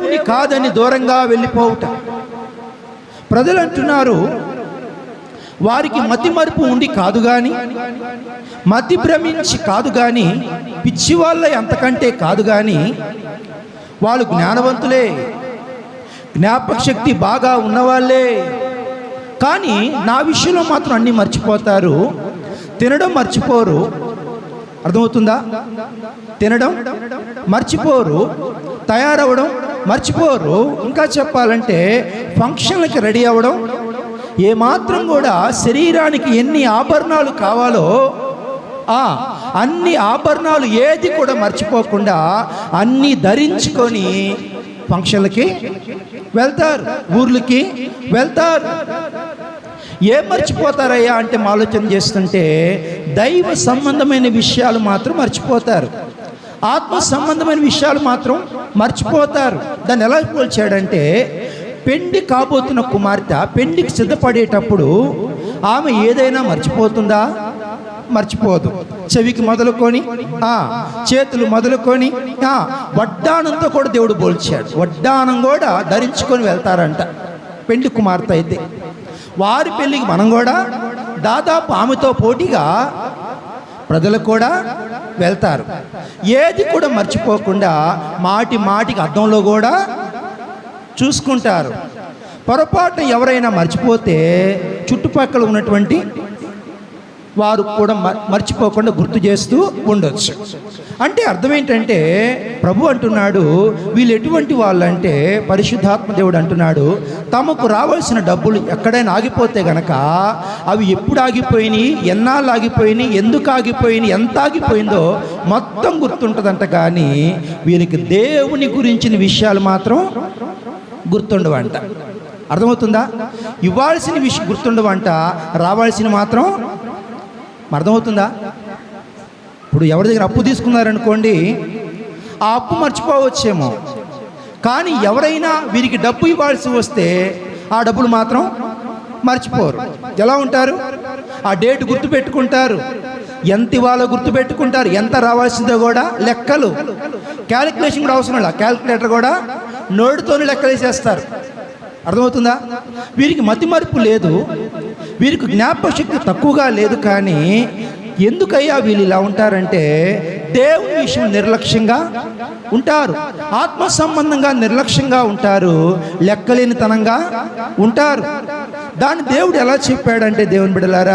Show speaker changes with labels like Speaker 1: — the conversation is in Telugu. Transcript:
Speaker 1: దేవుని కాదని దూరంగా వెళ్ళిపోవుట. ప్రజలు అంటున్నారు వారికి మతి మరుపు ఉండి కాదు కానీ మతి భ్రమించి కాదు కానీ పిచ్చి వాళ్ళ ఎంతకంటే కాదు కానీ వాళ్ళు జ్ఞానవంతులే జ్ఞాపక శక్తి బాగా ఉన్నవాళ్ళే. కానీ నా విషయంలో మాత్రం అన్నీ మర్చిపోతారు తినడం మర్చిపోరు అర్థమవుతుందా? తినడం మర్చిపోరు తయారవడం మర్చిపోరు. ఇంకా చెప్పాలంటే ఫంక్షన్లకి రెడీ అవ్వడం ఏమాత్రం కూడా శరీరానికి ఎన్ని ఆభరణాలు కావాలో ఆ అన్ని ఆభరణాలు ఏది కూడా మర్చిపోకుండా అన్నీ ధరించుకొని ఫంక్షన్లకి వెళ్తారు ఊర్లకి వెళ్తారు. ఏం మర్చిపోతారయ్యా అంటే మా ఆలోచన చేస్తుంటే దైవ సంబంధమైన విషయాలు మాత్రం మర్చిపోతారు. ఆత్మ సంబంధమైన విషయాలు మాత్రం మర్చిపోతారు. దాన్ని ఎలా పోల్చాడంటే పెండి కాబోతున్న కుమార్తె పెండికి సిద్ధపడేటప్పుడు ఆమె ఏదైనా మర్చిపోతుందా? మర్చిపోదు. చెవికి మొదలుకొని ఆ చేతులు మొదలుకొని ఆ వడ్డానంతో కూడా దేవుడు పోల్చాడు వడ్డానం కూడా ధరించుకొని వెళ్తారంట. పెళ్ళి కుమార్తె అయితే. వారి పెళ్ళికి మనం కూడా దాదాపు ఆమెతో పోటీగా ప్రజలు కూడా వెళ్తారు. ఏది కూడా మర్చిపోకుండా మాటి మాటికి అర్థంలో కూడా చూసుకుంటారు. పొరపాటున ఎవరైనా మర్చిపోతే చుట్టుపక్కల ఉన్నటువంటి వారు కూడా మ- మర్చిపోకుండా గుర్తు చేస్తూ ఉండొచ్చు. అంటే అర్థం ఏంటంటే ప్రభు అంటున్నాడు వీళ్ళు ఎటువంటి వాళ్ళంటే పరిశుద్ధాత్మ దేవుడు అంటున్నాడు తమకు రావాల్సిన డబ్బులు ఎక్కడైనా ఆగిపోతే గనక అవి ఎప్పుడు ఆగిపోయినాయి ఎన్నాళ్ళు ఆగిపోయినాయి ఎందుకు ఆగిపోయినాయి ఎంత ఆగిపోయిందో మొత్తం గుర్తుంటుందంట కానీ వీరికి దేవుని గురించిన విషయాలు మాత్రం గుర్తుండవంట. అర్థమవుతుందా? ఇవ్వాల్సిన విషయం గుర్తుండవంట రావాల్సిన మాత్రం అర్థమవుతుందా? ఇప్పుడు ఎవరి దగ్గర అప్పు తీసుకున్నారనుకోండి ఆ అప్పు మర్చిపోవచ్చేమో. కానీ ఎవరైనా వీరికి డబ్బు ఇవ్వాల్సి వస్తే ఆ డబ్బులు మాత్రం మర్చిపోరు. ఎలా ఉంటారు? ఆ డేట్ గుర్తు పెట్టుకుంటారు ఎంత ఇవ్వాలో గుర్తు పెట్టుకుంటారు ఎంత రావాల్సిందో కూడా లెక్కలు. క్యాలిక్యులేషన్ కూడా అవసరం లేదు. క్యాలిక్యులేటర్ కూడా నోటితోనే లెక్కలు వేసేస్తారు. అర్థమవుతుందా? వీరికి మతిమరుపు లేదు. వీరికి జ్ఞాపక శక్తి తక్కువగా లేదు కానీ ఎందుకయ్యా వీళ్ళు ఇలా ఉంటారంటే దేవుని విషయం నిర్లక్ష్యంగా ఉంటారు. ఆత్మ సంబంధంగా నిర్లక్ష్యంగా ఉంటారు. లెక్కలేనితనంగా ఉంటారు. దాన్ని దేవుడు ఎలా చెప్పాడంటే దేవుని బిడలారా